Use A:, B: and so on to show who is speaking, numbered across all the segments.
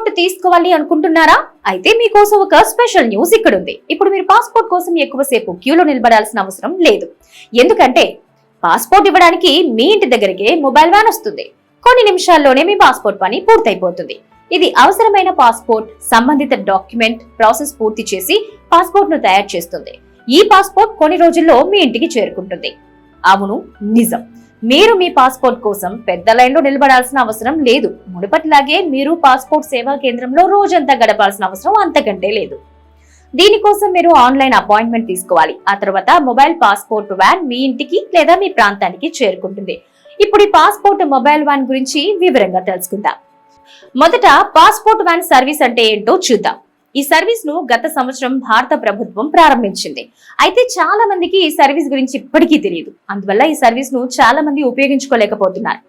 A: Passport తీసుకోవాలి అనుకుంటున్నారా? అయితే మీకోసం ఒక స్పెషల్ న్యూస్ ఇక్కడ ఉంది ఇప్పుడు మీరు పాస్పోర్ట్ కోసం ఎక్కువసేపు క్యూలో నిలబడాల్సిన అవసరం లేదు. ఎందుకంటే పాస్పోర్ట్ ఇవ్వడానికి మీ ఇంటి దగ్గరికే మొబైల్ వ్యాన్ వస్తుంది. కొన్ని నిమిషాల్లోనే మీ పాస్పోర్ట్ పని పూర్తయిపోతుంది. ఇది అవసరమైన పాస్పోర్ట్ సంబంధిత డాక్యుమెంట్ ప్రాసెస్ పూర్తి చేసి పాస్పోర్ట్ను తయారు చేస్తుంది. ఈ పాస్పోర్ట్ కొన్ని రోజుల్లో మీ ఇంటికి చేరుకుంటుంది. అవును నిజం. మీరు మీ పాస్పోర్ట్ కోసం పెద్ద లైన్లో నిలబడాల్సిన అవసరం లేదు. మునుపటిలాగే మీరు పాస్పోర్ట్ సేవా కేంద్రంలో రోజంతా గడపాల్సిన అవసరం అంతకంటే లేదు. దీనికోసం మీరు ఆన్లైన్ అపాయింట్మెంట్ తీసుకోవాలి. ఆ తర్వాత మొబైల్ పాస్పోర్ట్ వ్యాన్ మీ ఇంటికి లేదా మీ ప్రాంతానికి చేరుకుంటుంది. ఇప్పుడు ఈ పాస్పోర్ట్ మొబైల్ వ్యాన్ గురించి వివరంగా తెలుసుకుందాం. మొదట పాస్పోర్ట్ వ్యాన్ సర్వీస్ అంటే ఏంటో చూద్దాం. ఈ సర్వీస్ను గత సంవత్సరం భారత ప్రభుత్వం ప్రారంభించింది. అయితే చాలా మందికి ఈ సర్వీస్ గురించి ఇప్పటికీ తెలియదు. అందువల్ల ఈ సర్వీస్ను చాలా మంది ఉపయోగించుకోలేకపోతున్నారు.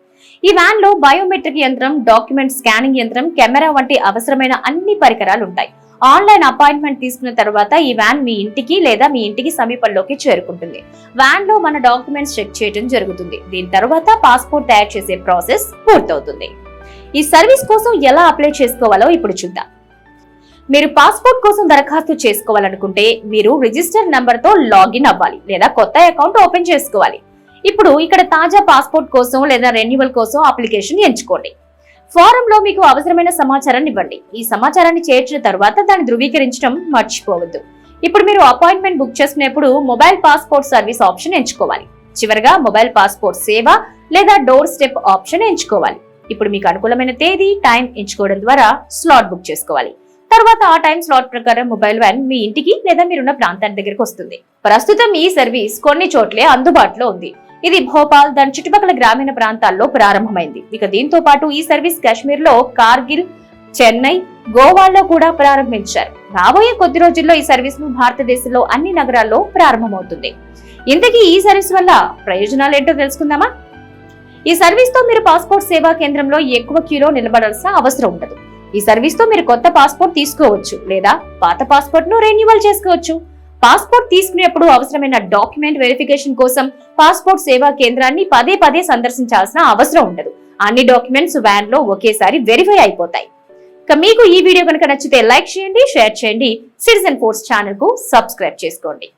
A: ఈ వ్యాన్లో బయోమెట్రిక్ యంత్రం డాక్యుమెంట్ స్కానింగ్ యంత్రం కెమెరా వంటి అవసరమైన అన్ని పరికరాలు ఉంటాయి. ఆన్లైన్ అపాయింట్మెంట్ తీసుకున్న తర్వాత ఈ వ్యాన్ మీ ఇంటికి లేదా మీ ఇంటికి సమీపంలోకి చేరుకుంటుంది. వ్యాన్లో మన డాక్యుమెంట్స్ చెక్ చేయడం జరుగుతుంది. దీని తర్వాత పాస్పోర్ట్ తయారు చేసే ప్రాసెస్ పూర్తవుతుంది. ఈ సర్వీస్ కోసం ఎలా అప్లై చేసుకోవాలో ఇప్పుడు చూద్దాం. మీరు పాస్పోర్ట్ కోసం దరఖాస్తు చేసుకోవాలనుకుంటే మీరు రిజిస్టర్ నంబర్తో లాగిన్ అవ్వాలి లేదా కొత్త అకౌంట్ ఓపెన్ చేసుకోవాలి. ఇప్పుడు ఇక్కడ తాజా పాస్పోర్ట్ కోసం లేదా రెన్యువల్ కోసం అప్లికేషన్ ఎంచుకోండి. ఫారంలో మీకు అవసరమైన సమాచారాన్ని ఇవ్వండి. ఈ సమాచారాన్ని చేర్చిన తర్వాత దాన్ని ధృవీకరించడం మర్చిపోవద్దు. ఇప్పుడు మీరు అపాయింట్మెంట్ బుక్ చేసుకునేప్పుడు మొబైల్ పాస్పోర్ట్ సర్వీస్ ఆప్షన్ ఎంచుకోవాలి. చివరగా మొబైల్ పాస్పోర్ట్ సేవ లేదా డోర్ స్టెప్ ఆప్షన్ ఎంచుకోవాలి. ఇప్పుడు మీకు అనుకూలమైన తేదీ టైం ఎంచుకోవడం ద్వారా స్లాట్ బుక్ చేసుకోవాలి. తర్వాత ఆ టైం స్లాట్ ప్రకారం మొబైల్ వ్యాన్ మీ ఇంటికి లేదా మీరున్న ప్రాంతానికి దగ్గరికి వస్తుంది. ప్రస్తుతం ఈ సర్వీస్ కొన్ని చోట్లే అందుబాటులో ఉంది. ఇది భోపాల్ దాని చుట్టుపక్కల గ్రామీణ ప్రాంతాల్లో ప్రారంభమైంది. ఇక దీంతో పాటు ఈ సర్వీస్ కాశ్మీర్లో కార్గిల్ చెన్నై గోవాల్లో కూడా ప్రారంభించారు. రాబోయే కొద్ది రోజుల్లో ఈ సర్వీస్ను భారతదేశంలో అన్ని నగరాల్లో ప్రారంభమవుతుంది. ఇంతకీ ఈ సర్వీస్ వల్ల ప్రయోజనాలు ఏంటో తెలుసుకుందామా? ఈ సర్వీస్తో మీరు పాస్పోర్ట్ సేవా కేంద్రంలో ఎక్కువ క్యూలో నిలబడాల్సిన అవసరం ఉండదు. ఈ సర్వీస్తో మీరు కొత్త పాస్పోర్ట్ తీసుకోవచ్చు లేదా పాత పాస్పోర్ట్ను రెన్యువల్ చేసుకోవచ్చు. పాస్పోర్ట్ తీసుకునేప్పుడు అవసరమైన డాక్యుమెంట్ వెరిఫికేషన్ కోసం పాస్పోర్ట్ సేవా కేంద్రాన్ని పదే పదే సందర్శించాల్సిన అవసరం ఉండదు. అన్ని డాక్యుమెంట్స్ వ్యాన్లో ఒకేసారి వెరిఫై అయిపోతాయి. ఇక మీకు ఈ వీడియో కనుక నచ్చితే లైక్ చేయండి షేర్ చేయండి. సిటిజన్ ఫోర్స్ ఛానల్కు సబ్స్క్రైబ్ చేసుకోండి.